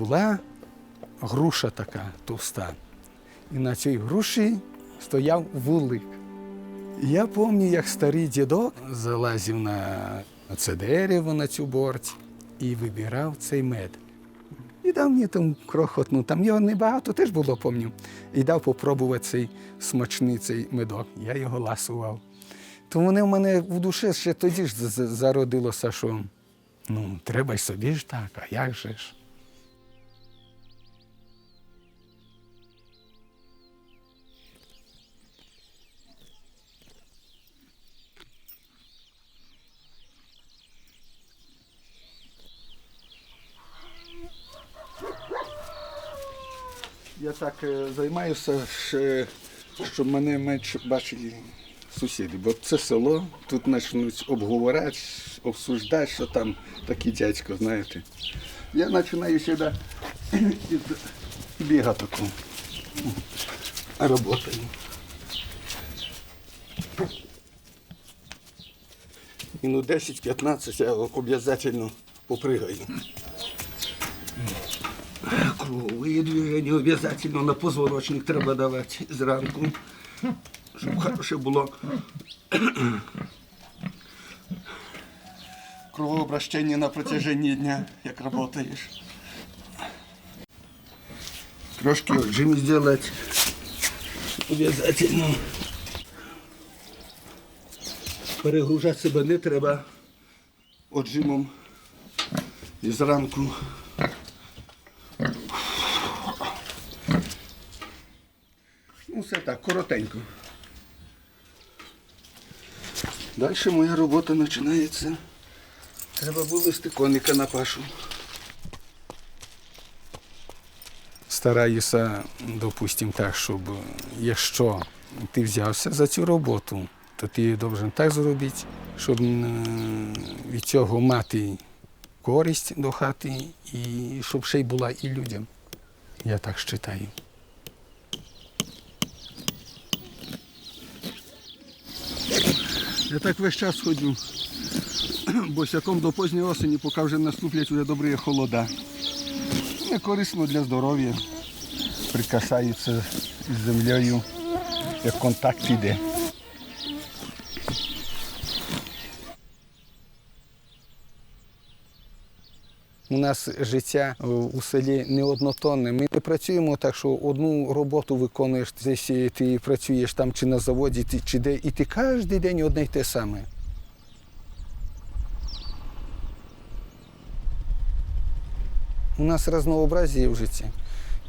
була груша така товста. І на цій груші стояв вулик. Я пам'ятаю, як старий дідок залазив на це дерево, на цю борць і вибирав цей мед. І дав мені там крохотну, там його небагато теж було, пам'ятаю. І дав попробувати цей смачний цей медок. Я його ласував. То вони в мене в душі ще тоді ж зародилося, що ну, треба й собі ж так, а як же ж? Я так е, займаюся, щоб мене менше бачили сусіди. Бо це село, тут почнуть обговорати, обсуждати, що там такий дядько, знаєте. Я починаю сюди бігати таку. Работаю. Минут 10-15 я обов'язково попригаю. Круговые движения обязательно на позвоночник треба давати зранку, щоб хороше було. Кровообращення на протяжении дня, як працюєш. Трошки жим зробити. Обязательно. Перегружати себе не треба отжимом і зранку. Ну, все так, коротенько. Далі моя робота починається. Треба вивезти коника на пашу. Стараюся, допустимо, так, щоб якщо ти взявся за цю роботу, то ти її должен так зробити, щоб від цього мати користь до хати і щоб ще й була і людям. Я так вважаю. Я так весь час ходжу босяком до поздньої осені, поки вже наступлять вже добрі холода. Не корисно для здоров'я. Прикасаються з землею, як контакт іде. У нас життя е, у селі не однотонне. Ми не працюємо так, що одну роботу виконуєш, десь ти працюєш там чи на заводі, чи де, і ти кожен день одне й те саме. У нас разнообразие в житті.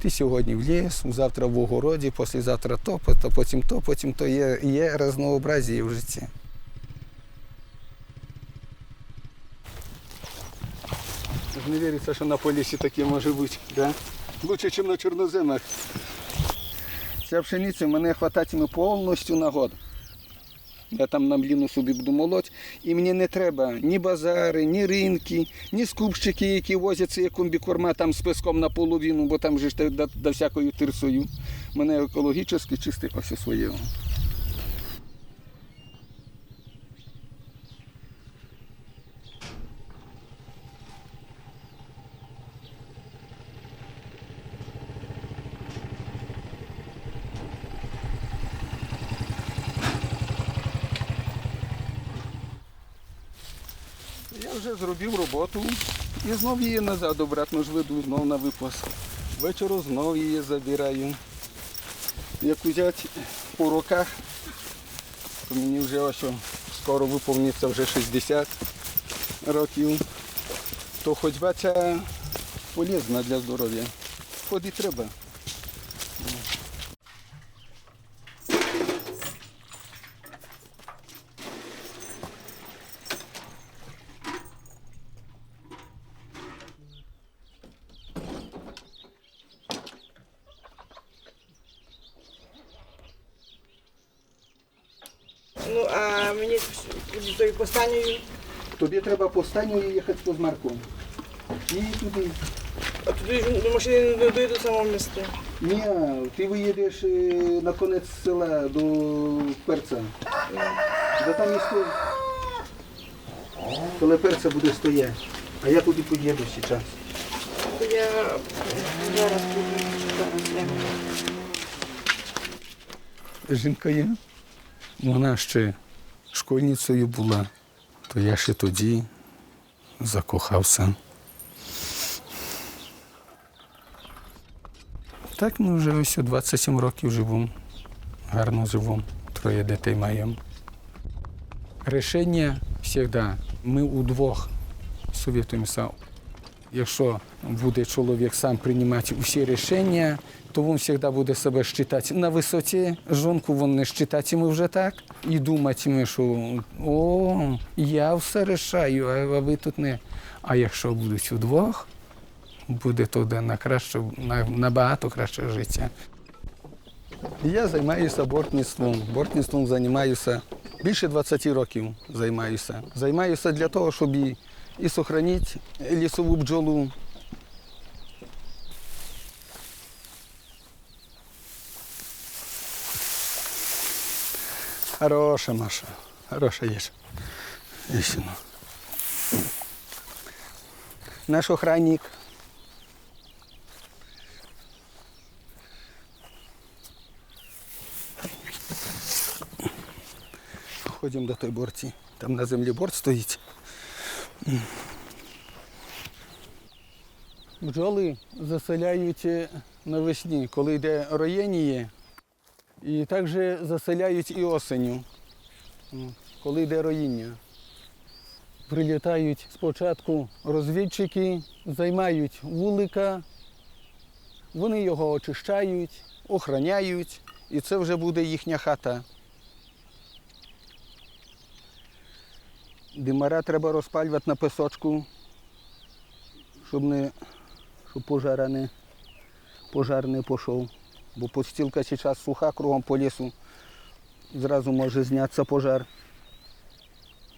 Ти сьогодні в ліс, завтра в огороді, післязавтра то, потім то, потім то є, є разнообразие в житті. Не віриться, що на полісі таке може бути. Да? Лучше, ніж на чорноземах. Ця пшениця мене хвататиме повністю на год. Я там на мліну собі буду молоть, і мені не треба ні базари, ні ринки, ні скупщики, які возять ці комбікорма там з песком наполовину, бо там же ж до, до всякою тирсою. У мене екологічно чистий ось своє. Я вже зробив роботу і знов її назад обратно ж веду, знов на випас. Вечором знов її забираю. Як взяти по роках, то мені вже ось скоро виповниться вже 60 років, то ходьба ця полезна для здоров'я. Ходити треба. Ну, а мені тою останньою, Тобі треба по стані їхати по змарку. І туди. а туди ж до машини не дойду самого міста. Ні, ти виїдеш е, на конець села до перця. Де там місто. Коли перця буде стояти. А я туди поїду зараз. Я зараз буду. Жінка є. Вона ще школьницею була, то я ще тоді закохався. Так ми вже ось 27 років живемо. Гарно живемо. Троє дітей маємо. Рішення завжди. Ми удвох совітуємося. Якщо буде чоловік сам приймати усі рішення, то він завжди буде себе вважати на висоті. Жінку він не вважатиме вже так і думатиме, що о, я все рішаю, а ви тут не. А якщо будуть удвох, буде тоді на краще, на, набагато краще життя. Я займаюся бортництвом. Бортництвом займаюся більше 20 років. Займаюся. Займаюся для того, щоб і, і сохранити лісову бджолу. Хороша Маша. Хороша їж. Істину. Наш охранник. Ходимо до той борці. Там на землі борт стоїть. Бджоли заселяють навесні, коли йде роєння, і також заселяють і осеню, коли йде роїння. Прилітають спочатку розвідчики, займають вулика, вони його очищають, охороняють, і це вже буде їхня хата. Димара треба розпалювати на пісочку, щоб не щоб пожара не, пожар не пішов. Бо постілка зараз суха кругом по лісу. Зразу може знятися пожар.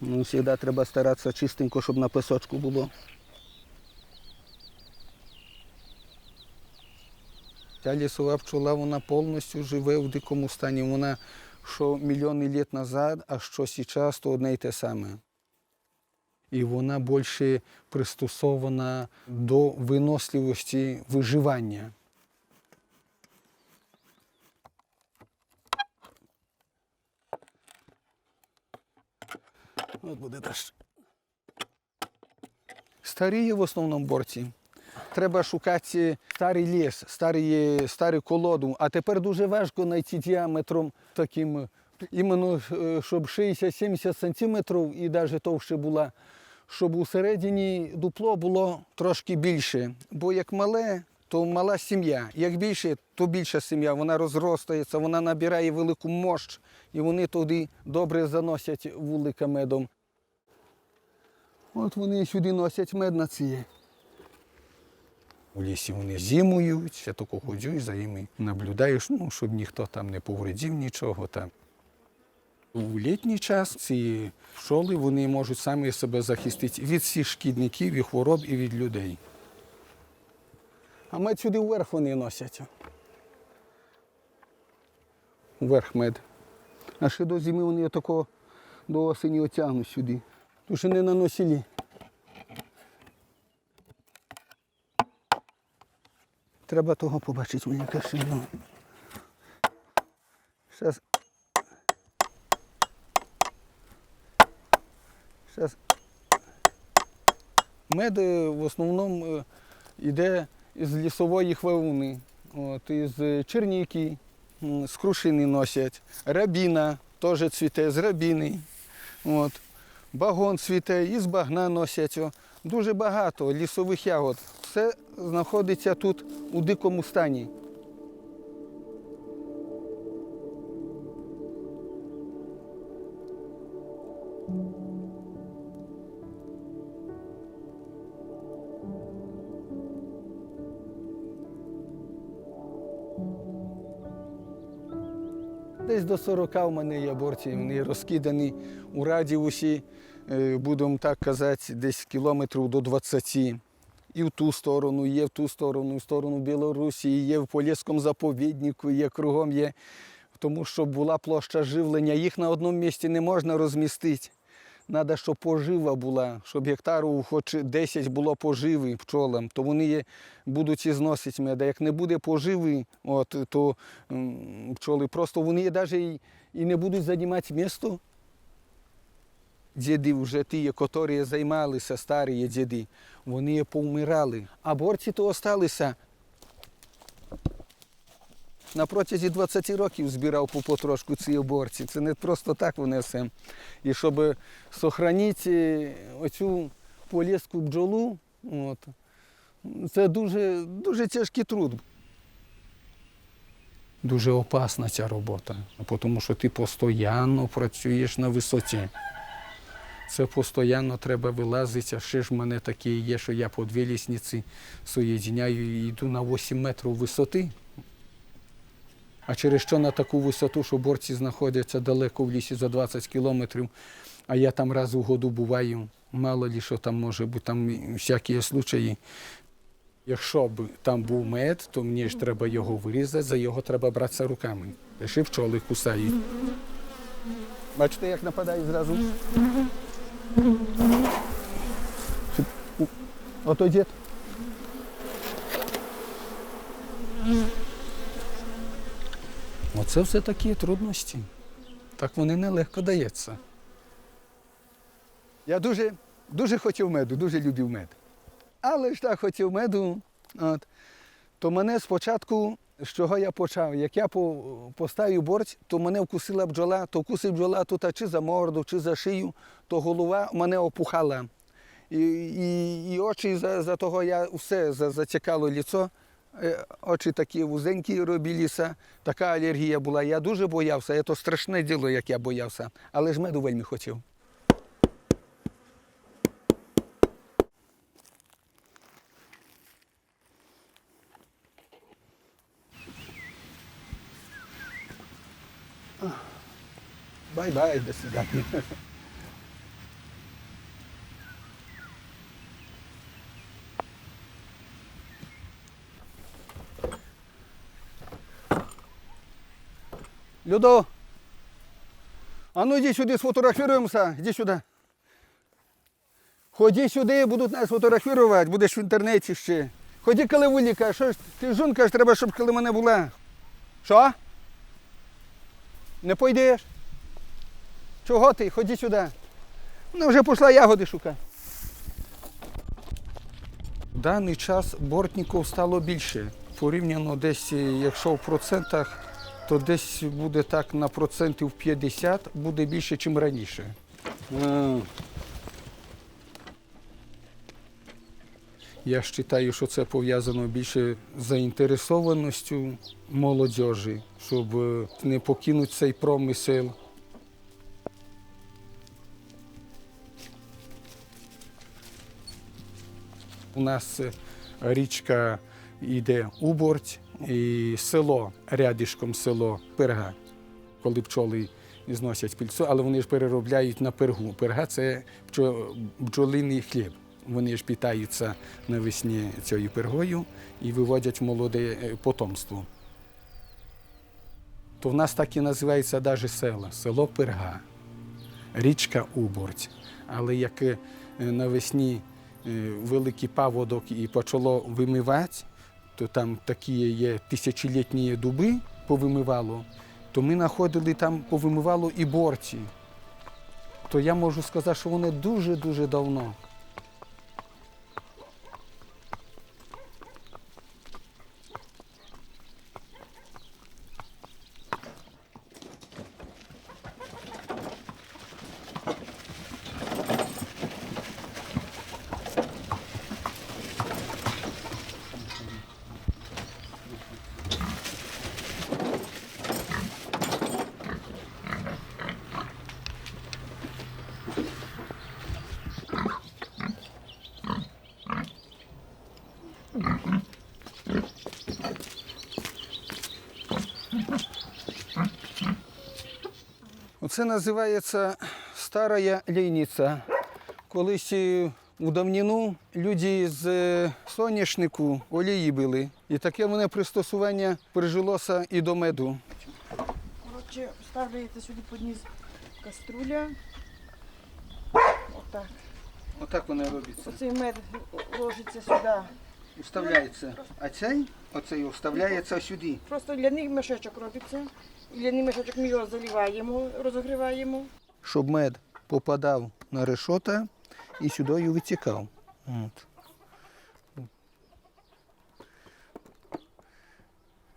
Ну, завжди треба старатися чистенько, щоб на пісочку було. Ця лісова пчола вона повністю живе в дикому стані. Вона що мільйони літ назад, а що зараз, то одне й те саме. І вона більше пристосована до виносливості виживання. От буде теж. Старі є в основному борці. Треба шукати старий ліс, старі, стару колоду. А тепер дуже важко знайти діаметром таким, іменно, е, щоб 60-70 сантиметрів і навіть товще була, щоб у середині дупло було трошки більше. Бо як мале, то мала сім'я. Як більше, то більша сім'я. Вона розростається, вона набирає велику мощ, і вони туди добре заносять вулика медом. От вони сюди носять мед на ціє. У лісі вони зимують, я тако ходжу і за ними наблюдаєш, ну, щоб ніхто там не повредив нічого там. У літній час ці пчоли вони можуть самі себе захистити від всіх шкідників і хвороб, і від людей. А мед сюди вверх вони носять. Вверх мед. А ще до зими вони отако до осені отягнуть сюди. Тому що не на носілі. Треба того побачити мені кашину. Зараз. Зараз. Мед е, в основному е, йде із лісової хвилини, от, із е, черніки, з крушини носять, рабіна теж цвіте з рабіни. От. Багон цвіте, із багна носять. Дуже багато лісових ягод. Все знаходиться тут у дикому стані. Десь до 40 в мене є борці, вони розкидані у радіусі, е, будемо так казати, десь кілометрів до 20. І в ту сторону, є в ту сторону, в сторону Білорусі, є в Поліському заповіднику, є кругом є. Тому що була площа живлення, їх на одному місці не можна розмістити. Треба, щоб пожива була, щоб гектару хоч 10 було поживи пчолам, то вони будуть і зносити мед. А як не буде поживи, от, то пчоли просто вони навіть і, і не будуть займати місто. Діди вже ті, які займалися, старі діди, вони повмирали. А борці то осталися. На протязі 20 років збирав по потрошку ці борці. Це не просто так вони все. І щоб зберігати оцю поліску бджолу, от, це дуже, дуже тяжкий труд. Дуже опасна ця робота, тому що ти постійно працюєш на висоті. Це постійно треба вилазити, а ще ж в мене такі є, що я по дві лісниці соєдиняю і йду на 8 метрів висоти. А через що на таку висоту, що борці знаходяться далеко в лісі за 20 кілометрів, а я там раз у году буваю, мало ли що там може бути, там всякі случаї. Якщо б там був мед, то мені ж треба його вирізати, за його треба братися руками. Ще пчоли кусають. Бачите, як нападає зразу? Ото дід. Оце все такі трудності. Так вони нелегко даються. Я дуже, дуже хотів меду, дуже любив мед. Але ж так хотів меду, от, то мене спочатку, з чого я почав, як я по- поставив борць, то мене вкусила бджола, то вкусив бджола тут чи за морду, чи за шию, то голова мене опухала. І, і, і очі за, за того я все за- зацікало ліцо. Е, Очі такі вузенькі робилися, така алергія була. Я дуже боявся, це страшне діло, як я боявся, але ж меду вельми хотів. Бай-бай, до свидання. Людо, а ну йди сюди, сфотографіруємося, йди сюди. Ході сюди, будуть нас фотографувати, будеш в інтернеті ще. Ході Каливуліка, що ж ти жінка ж треба, щоб коли мене була. Що? Не пойдеш? Чого ти? Ході сюди. Вона вже пішла ягоди шукати. В даний час бортників стало більше. Порівняно десь, якщо в процентах, то десь буде так на процентів 50 буде більше, ніж раніше. Я ж вважаю, що це пов'язано більше з заінтересованістю молодіжі, щоб е, не покинути цей промисел. У нас е, річка йде Уборть і село рядишком село Перга, коли пчоли зносять пільцо, але вони ж переробляють на пергу. Перга це бджолиний хліб. Вони ж питаються навесні цією пергою і виводять молоде е, потомство. То в нас так і називається навіть село, село Перга, річка Уборть. Але як е, навесні е, великий паводок і почало вимивати, то там такі є тисячолітні дуби повимивало, то ми знаходили там повимивало і борці. То я можу сказати, що вони дуже-дуже давно. Оце називається стара лійниця. Колись у давнину люди з е, соняшнику олії били. І таке мене пристосування прижилося і до меду. Коротше, ставляєте сюди під низ каструля. отак. Отак вони робляться. Оцей мед ложиться сюди. Вставляється. А цей, оцей вставляється сюди. Просто ляний мішечок робиться. Ляний мішечок ми його заливаємо, розогріваємо. Щоб мед попадав на решота і сюди витікав. От.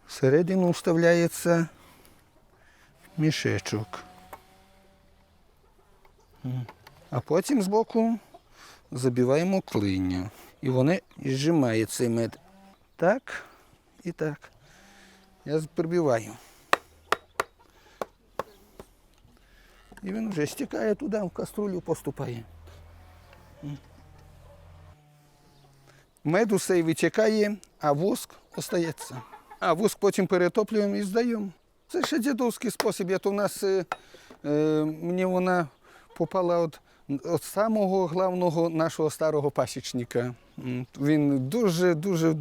Всередину вставляється мішечок. А потім збоку забиваємо клинню. І вони зжимає цей мед. Так і так. Я прибиваю. І він вже стікає туди, в каструлю поступає. Мед усе витікає, а воск остається. А воск потім перетоплюємо і здаємо. Це ще дідовський спосіб. Я то нас е, е, мені попала від, від самого головного нашого старого пасічника. Він дуже-дуже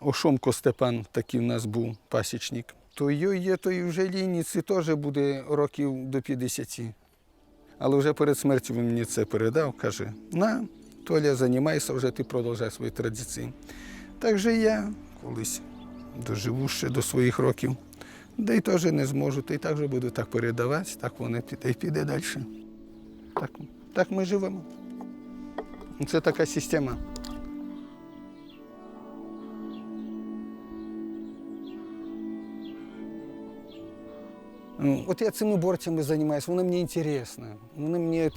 Ошомко Степан такий в нас був пасічник. То йой є, то і вже лінійці теж буде років до 50. Але вже перед смертю він мені це передав, каже, на, Толя, займайся, вже ти продовжай свої традиції. Так же я колись доживу ще до своїх років, да й теж не зможу, та й так же буду так передавати, так воно піде і піде далі. Так, так ми живемо. Це така система. От я цими борцями займаюся, воно мені інтересно. Воно мені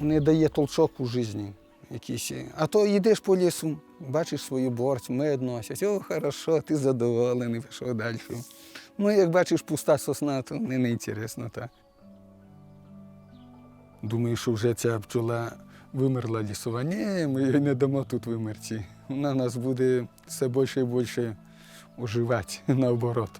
не дає толчок у житті. Якийсь. А то йдеш по лісу, бачиш свою борцю, мед носять, о, хорошо, ти задоволений, пішов далі. Ну, як бачиш пуста сосна, то не, інтересно так. Думаю, що вже ця пчола вимерла лісова. Ні, ми її не дамо тут вимерти. Вона нас буде все більше і більше оживати наоборот.